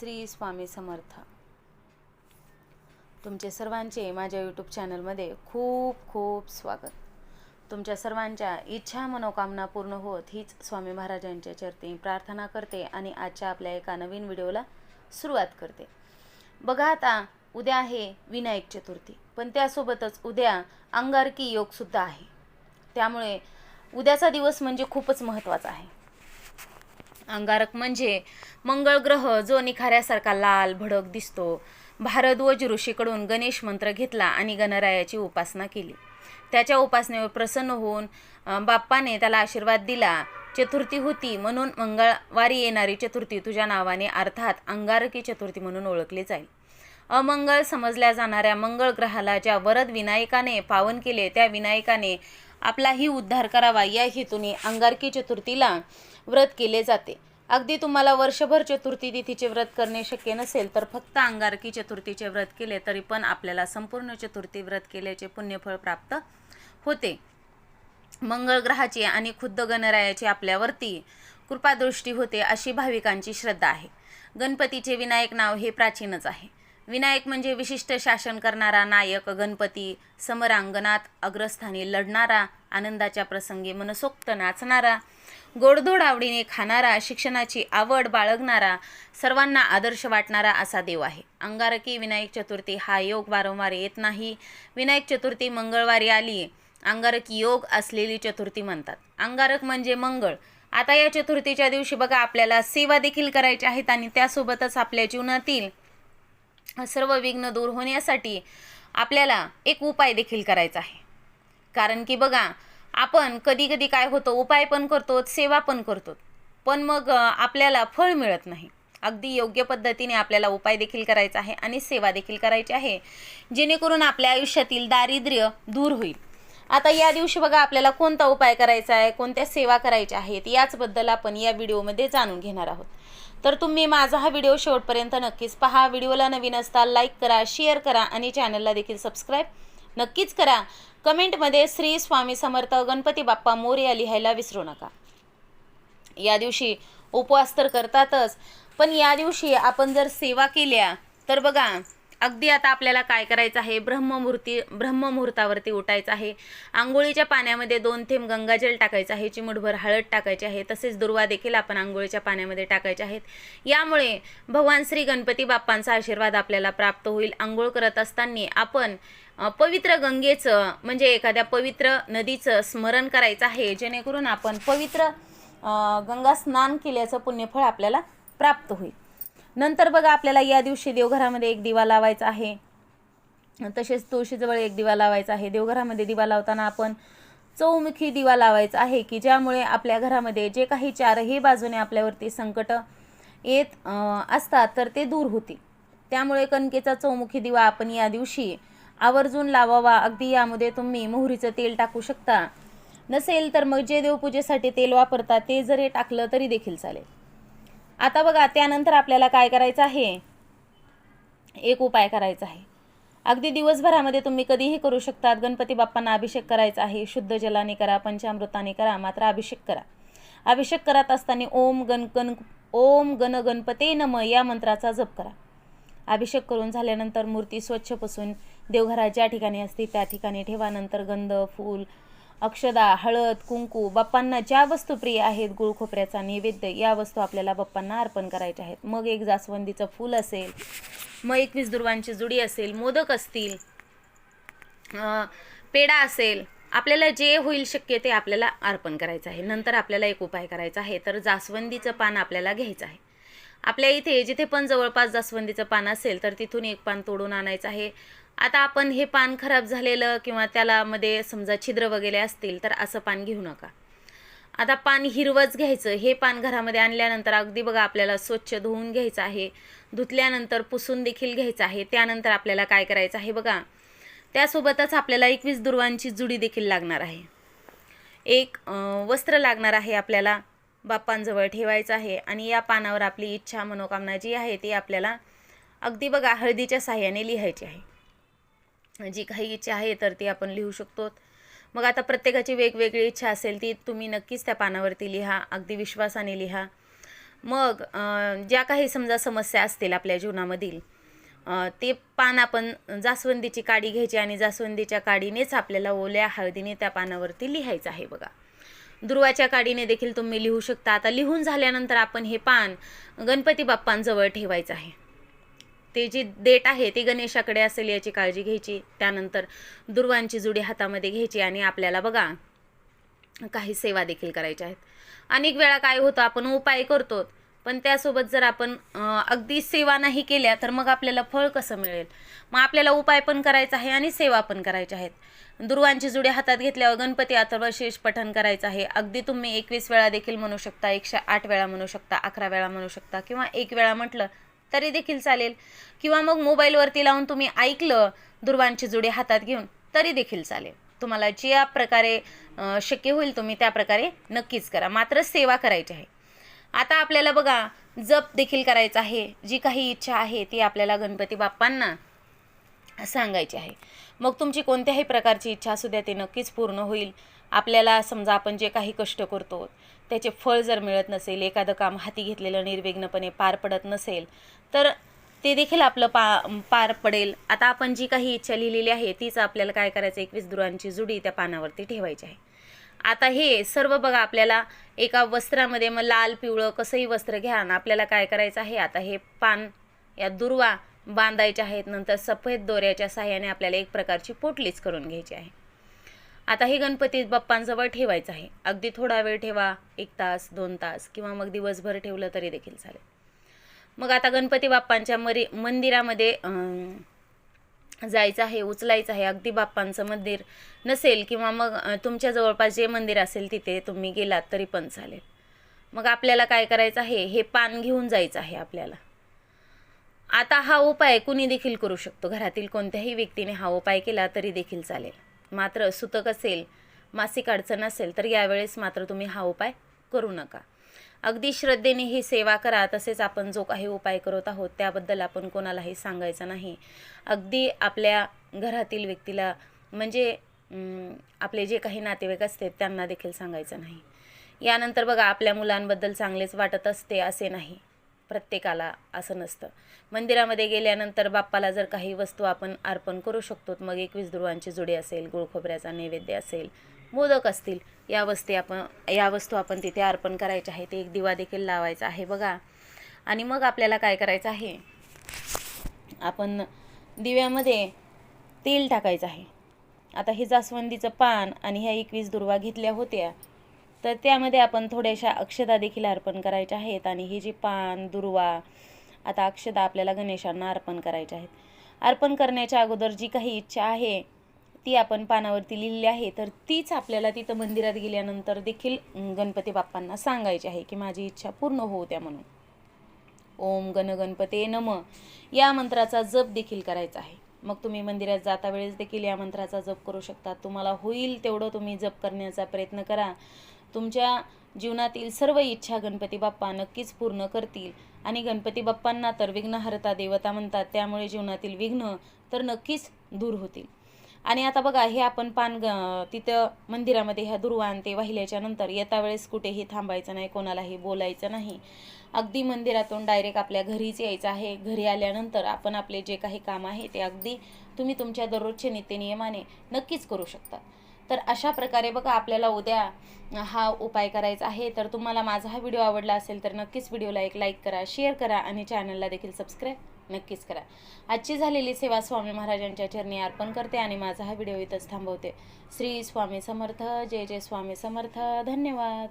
श्री स्वामी समर्थ. तुमचे सर्वांचे माझ्या यूट्यूब चॅनलमध्ये खूप खूप स्वागत. तुमच्या सर्वांच्या इच्छा मनोकामना पूर्ण होत हीच स्वामी महाराजांच्या चरती प्रार्थना करते आणि आजच्या आपल्या एका नवीन व्हिडिओला सुरुवात करते. बघा आता उद्या आहे विनायक चतुर्थी पण त्यासोबतच उद्या अंगारकी योगसुद्धा आहे. त्यामुळे उद्याचा दिवस म्हणजे खूपच महत्त्वाचा आहे. अंगारक म्हणजे मंगळ ग्रह जो निखाऱ्यासारखा लाल भडक दिसतो. भारद्वज ऋषीकडून गणेश मंत्र घेतला आणि गणरायाची उपासना केली. त्याच्या उपासनेवर प्रसन्न होऊन बाप्पाने त्याला आशीर्वाद दिला. चतुर्थी होती म्हणून मंगळवारी येणारी चतुर्थी तुझ्या नावाने अर्थात अंगारकी चतुर्थी म्हणून ओळखली जाईल. अमंगळ समजल्या जाणाऱ्या मंगळ ग्रहाला ज्या वरद विनायकाने पावन केले त्या विनायकाने आपलाही उद्धार करावा. या हेतूने अंगारकी चतुर्थीला व्रत केले जाते. अगदी तुम्हाला वर्षभर चतुर्थी तिथीचे व्रत करणे शक्य नसेल तर फक्त अंगारकी चतुर्थीचे व्रत केले तरी पण आपल्याला संपूर्ण चतुर्थी व्रत केल्याचे पुण्यफळ प्राप्त होते. मंगळग्रहाची आणि खुद्द गणरायाची आपल्यावरती कृपादृष्टी होते अशी भाविकांची श्रद्धा आहे. गणपतीचे विनायक नाव हे प्राचीनच आहे. विनायक म्हणजे विशिष्ट शासन करणारा नायक गणपती समरांगणात अग्रस्थानी लढणारा आनंदाच्या प्रसंगी मनसोक्त नाचणारा गोडधोड आवडीने खाणारा शिक्षणाची आवड बाळगणारा सर्वांना आदर्श वाटणारा असा देव आहे. अंगारकी विनायक चतुर्थी हा योग वारंवार येत नाही. विनायक चतुर्थी मंगळवारी आली अंगारकी योग असलेली चतुर्थी म्हणतात. अंगारक म्हणजे मंगळ. आता या चतुर्थीच्या दिवशी बघा आपल्याला सेवा देखील करायच्या आहेत आणि त्यासोबतच आपल्या जीवनातील सर्व विघ्न दूर होण्यासाठी आपल्याला एक उपाय देखील करायचा आहे. कारण की बघा आपण कधी कधी काय होतं उपाय पण करतो सेवा पण करतो पण मग आपल्याला फळ मिळत नाही. अगदी योग्य पद्धतीने आपल्याला उपाय देखील करायचा आहे आणि सेवा देखील करायची आहे जेणेकरून आपल्या आयुष्यातील दारिद्र्य दूर होईल. आता या दिवशी बघा आपल्याला कोणता उपाय करायचा आहे कोणत्या सेवा करायच्या आहेत याचबद्दल आपण या व्हिडिओमध्ये जाणून घेणार आहोत. तर तुम्ही माझा हा व्हिडिओ शेवटपर्यंत नक्कीच पहा. व्हिडिओला नवीन असता लाईक करा शेअर करा आणि चॅनलला देखील सबस्क्राईब नक्कीच करा. कमेंटमध्ये श्री स्वामी समर्थ गणपती बाप्पा मोर्या लिहायला विसरू नका. या दिवशी उपवास तर करतातच पण या दिवशी आपण जर सेवा केल्या तर बघा अगदी आता आपल्याला काय करायचं आहे? ब्रह्ममुहूर्ती ब्रह्ममुहूर्तावरती उठायचं आहे. आंघोळीच्या पाण्यामध्ये दोन थेंब गंगाजल टाकायचं आहे चिमुटभर हळद टाकायची आहे. तसेच दुर्वा देखील आपण आंघोळीच्या पाण्यामध्ये टाकायचे आहेत. यामुळे भगवान श्री गणपती बाप्पांचा आशीर्वाद आपल्याला प्राप्त होईल. आंघोळ करत असताना आपण पवित्र गंगेचं म्हणजे एखाद्या पवित्र नदीचं स्मरण करायचं आहे. जेणेकरून आपण पवित्र गंगा स्नान केल्याचं पुण्यफळ आपल्याला प्राप्त होईल. नंतर बघा आपल्याला या दिवशी देवघरामध्ये एक दिवा लावायचा आहे. तसेच तुळशीजवळ एक दिवा लावायचा आहे. देवघरामध्ये दिवा लावताना आपण चौमुखी दिवा लावायचा आहे की ज्यामुळे आपल्या घरामध्ये जे काही चारही बाजूने आपल्यावरती संकट येत असतात तर ते दूर होतील. त्यामुळे कणकेचा चौमुखी दिवा आपण या दिवशी आवर्जून लावावा. अगदी यामध्ये तुम्ही मोहरीचं तेल टाकू शकता. नसेल तर मग जे देवपूजेसाठी तेल वापरता ते जरी टाकलं तरी देखील चालेल. आता बघा त्यानंतर आपल्याला काय करायचं आहे? एक उपाय करायचा आहे. अगदी दिवसभरामध्ये तुम्ही कधीही करू शकतात. गणपती बाप्पांना अभिषेक करायचा आहे. शुद्ध जलाने करा पंचामृताने करा मात्र अभिषेक करा. अभिषेक करत असताना ओम गण गण ओम गण गणपते नम या मंत्राचा जप करा. अभिषेक करून झाल्यानंतर मूर्ती स्वच्छ पुसून देवघरात ज्या ठिकाणी असते त्या ठिकाणी ठेवा. नंतर गंध फूल अक्षदा हळद कुंकू बाप्पांना ज्या वस्तू प्रिय आहेत गुळखोपऱ्याचा नैवेद्य या वस्तू आपल्याला बाप्पांना अर्पण करायच्या आहेत. मग एक जास्वंदीचं फूल असेल मग एकवीस दुर्वांची जुडी असेल मोदक असतील पेढा असेल आपल्याला जे होईल शक्य ते आपल्याला अर्पण करायचं आहे. नंतर आपल्याला एक उपाय करायचा आहे तर जास्वंदीचं पान आपल्याला घ्यायचं आहे. आपल्या इथे जिथे पण जवळपास जास्वंदीचं पान असेल तर तिथून एक पान तोडून आणायचं आहे. आता आपण हे पान खराब झालेलं किंवा त्याला मध्ये समजा छिद्र वगैरे असतील तर असं पान घेऊ नका. आता पान हिरवंच घ्यायचं. हे पान घरामध्ये आणल्यानंतर अगदी बघा आपल्याला स्वच्छ धुवून घ्यायचं आहे. धुतल्यानंतर पुसून देखील घ्यायचं आहे. त्यानंतर आपल्याला काय करायचं आहे बघा. त्यासोबतच आपल्याला एकवीस दुर्वांची जुडी देखील लागणार आहे. एक वस्त्र लागणार आहे आपल्याला बाप्पांजवळ ठेवायचं आहे आणि या पानावर आपली इच्छा मनोकामना जी आहे ती आपल्याला अगदी बघा हळदीच्या साह्याने लिहायची आहे. जी काही इच्छा आहे तर ती आपण लिहू शकतो. मग आता प्रत्येकाची वेगवेगळी इच्छा असेल ती तुम्ही नक्कीच त्या पानावरती लिहा अगदी विश्वासाने लिहा. मग ज्या काही समजा समस्या असतील आपल्या जीवनामधील ते पान आपण जास्वंदीची काडी घ्यायची आणि जास्वंदीच्या काडीनेच आपल्याला ओल्या हळदीने त्या पानावरती लिहायचं आहे बघा. दुर्वाच्या काडीने देखील तुम्ही लिहू शकता. आता लिहून झाल्यानंतर आपण हे पान गणपती बाप्पांजवळ ठेवायचं आहे. ते जी डेट आहे ती गणेशाकडे असेल याची काळजी घ्यायची. त्यानंतर दुर्वांची जुडी हातामध्ये घ्यायची आणि आपल्याला बघा काही सेवा देखील करायच्या आहेत. अनेक वेळा काय होतं आपण उपाय करतो पण त्यासोबत जर आपण अगदी सेवा नाही केल्या तर मग आपल्याला फळ कसं मिळेल? मग आपल्याला उपाय पण करायचा आहे आणि सेवा पण करायच्या आहेत. दुर्वांची जुडी हातात घेतल्यावर गणपती अथर्वशीष पठण करायचं आहे. अगदी तुम्ही एकवीस वेळा देखील म्हणू शकता एकशे आठ वेळा म्हणू शकता अकरा वेळा म्हणू शकता किंवा एक वेळा म्हटलं तरी देखील चालेल. किंवा मग मोबाईलवरती लावून तुम्ही ऐकलं दुर्वांची जुडी हातात घेऊन तरी देखील चालेल. तुम्हाला ज्या प्रकारे शक्य होईल तुम्ही त्या प्रकारे नक्कीच करा. मात्र सेवा करायची आहे. आता आपल्याला बघा जप देखील करायचा आहे. जी काही इच्छा आहे ती आपल्याला गणपती बाप्पांना सांगायची आहे. मग तुमची कोणत्याही प्रकारची इच्छा असू द्या ती नक्कीच पूर्ण होईल. आपल्याला समजा आपण जे काही कष्ट करतो त्याचे फळ जर मिळत नसेल एखादं काम हाती घेतलेलं निर्विघ्नपणे पार पडत नसेल तर ते देखील आपलं पा पार पडेल. आता आपण जी काही इच्छा लिहिलेली आहे तीच आपल्याला काय करायचं? एकवीस दुरांची जुडी त्या पानावरती ठेवायची आहे. आता हे सर्व बघा आपल्याला एका वस्त्रामध्ये मग लाल पिवळं कसंही वस्त्र घ्या आणि आपल्याला काय करायचं आहे? आता हे पान या दुर्वा बांधायच्या आहेत नंतर सफेद दोऱ्याच्या साह्याने आपल्याला एक प्रकारची पोटलीच करून घ्यायची आहे. आता हे गणपती बाप्पांजवळ ठेवायचं आहे. अगदी थोडा वेळ ठेवा एक तास दोन तास किंवा मग दिवसभर ठेवलं तरी देखील चालेल. मग आता गणपती बाप्पांच्या मरी मंदिरामध्ये जायचं आहे उचलायचं आहे. अगदी बाप्पांचं मंदिर नसेल किंवा मग तुमच्या जवळपास जे मंदिर असेल तिथे तुम्ही गेलात तरी पण चालेल. मग आपल्याला काय करायचं आहे? हे पान घेऊन जायचं आहे आपल्याला. आता हा उपाय कुणी देखील करू शकतो? घरातील कोणत्याही व्यक्तीने हा उपाय केला तरी देखील चालेल. मात्र सुतक असेल मासिक अडचण असेल तर यावेळेस मात्र तुम्ही हा उपाय करू नका. अगदी श्रद्धेने ही सेवा करा तसेच आपण जो काही उपाय करत आहोत त्याबद्दल आपण कोणालाही सांगायचं नाही. अगदी आपल्या घरातील व्यक्तीला म्हणजे आपले जे काही नातेवाईक असते त्यांना देखील सांगायचं नाही. यानंतर बघा आपल्या मुलांबद्दल चांगलेच वाटत असते असे नाही. प्रत्येकाला असं नसतं. मंदिरामध्ये गेल्यानंतर बाप्पाला जर काही वस्तू आपण अर्पण करू शकतो मग एकवीस दुर्वांची जुडी असेल गुळखोबऱ्याचा नैवेद्य असेल मोदक असतील या वस्ती आपण या वस्तू आपण तिथे अर्पण करायच्या आहेत. एक दिवा देखील लावायचा आहे बघा. आणि मग आपल्याला काय करायचं आहे? आपण दिव्यामध्ये तेल टाकायचं आहे. आता हे जास्वंदीचं पान आणि ह्या एकवीस दुर्वा घेतल्या होत्या. तर त्यामध्ये आपण थोड्याशा अक्षदा देखील अर्पण करायच्या आहेत आणि ही जी पान दुर्वा आता अक्षदा आपल्याला गणेशांना अर्पण करायच्या आहेत. अर्पण करण्याच्या अगोदर जी काही इच्छा आहे ती आपण पानावरती लिहिली आहे तर तीच आपल्याला तिथं मंदिरात गेल्यानंतर देखील गणपती बाप्पांना सांगायची आहे की माझी इच्छा पूर्ण होऊ द्या म्हणून. ओम गणगणपते नम या मंत्राचा जप देखील करायचा आहे. मग तुम्ही मंदिरात जाता वेळेस देखील या मंत्राचा जप करू शकता. तुम्हाला होईल तेवढं तुम्ही जप करण्याचा प्रयत्न करा. तुमच्या जीवनातील सर्व इच्छा गणपती बाप्पा नक्कीच पूर्ण करतील. आणि गणपती बाप्पांना तर विघ्नहर्ता देवता म्हणतात त्यामुळे जीवनातील विघ्न तर नक्कीच दूर होतील. आणि आता बघा हे आपण पान ग- तिथं मंदिरामध्ये ह्या दुर्वान ते वाहिल्याच्या नंतर येता वेळेस कुठेही थांबायचं नाही कोणालाही बोलायचं नाही. अगदी मंदिरातून डायरेक्ट आपल्या घरीच यायचं आहे. घरी आल्यानंतर आपण आपले जे काही काम आहे ते अगदी तुम्ही तुमच्या दररोजचे नित्यनियमाने नक्कीच करू शकता. तर अशा प्रकारे बघा आपल्याला उद्या हा उपाय करायचा आहे. तर तुम्हाला माझा हा व्हिडिओ आवडला असेल तर नक्कीच व्हिडिओला एक लाईक करा शेअर करा आणि चॅनलला देखील सबस्क्राईब नक्कीच करा. आजची झालेली सेवा स्वामी महाराजांच्या चरणी अर्पण करते आणि माझा हा व्हिडिओ इथंच थांबवते. श्री स्वामी समर्थ जय जय स्वामी समर्थ. धन्यवाद.